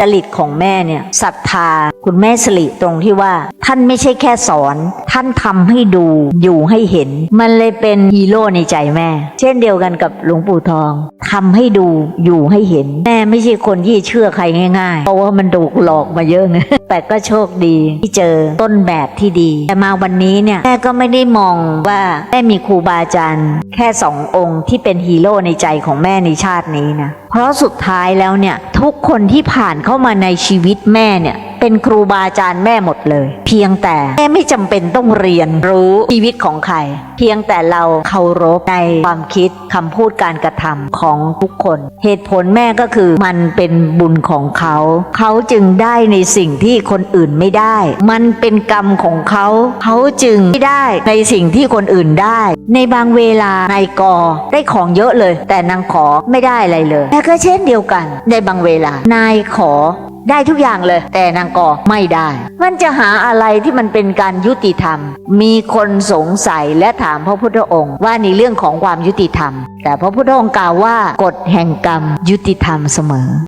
จริตของแม่เนี่ยศรัทธาคุณแม่สิริตรงที่ว่า ท่านไม่ใช่แค่สอนานทำให้ดูอยู่ให้เห็น มันเลยเป็นฮีโร่ในใจแม่ เช่นเดียวกันกับหลวงปู่ทองทำให้ดูอยู่ให้เห็น แม่ไม่ใช่คนที่เชื่อใครง่ายๆ เพราะว่ามันถูกหลอกมาเยอะไงแต่ก็โชคดีที่เจอต้นแบบที่ดี แต่มาวันนี้เนี่ยแม่ก็ไม่ได้มองว่าแม่มีครูบาอาจารย์แค่สององค์ที่เป็นฮีโร่ในใจของแม่ในชาตินี้นะเพราะสุดท้ายแล้วเนี่ยทุกคนที่ผ่านเข้ามาในชีวิตแม่เนี่ย เป็นครูบาอาจารย์แม่หมดเลย เพียงแต่แม่ไม่จำเป็นต้องเรียนรู้ชีวิตของใคร เพียงแต่เราเคารพในความคิดคำพูดการกระทำของทุกคน เหตุผลแม่ก็คือมันเป็นบุญของเขา เขาจึงได้ในสิ่งที่คนอื่นไม่ได้ มันเป็นกรรมของเขา เขาจึงไม่ได้ในสิ่งที่คนอื่นได้ ในบางเวลานายกอได้ของเยอะเลย แต่นางขอไม่ได้อะไรเลย แต่ก็เช่นเดียวกัน ในบางเวลานายขอ ได้ทุกอย่างเลย แต่นางกอไม่ได้ มันจะหาอะไรที่มันเป็นการยุติธรรม มีคนสงสัยและถามพระพุทธองค์ ว่าในเรื่องของความยุติธรรม แต่พระพุทธองค์กล่าวว่ากฎแห่งกรรมยุติธรรมเสมอ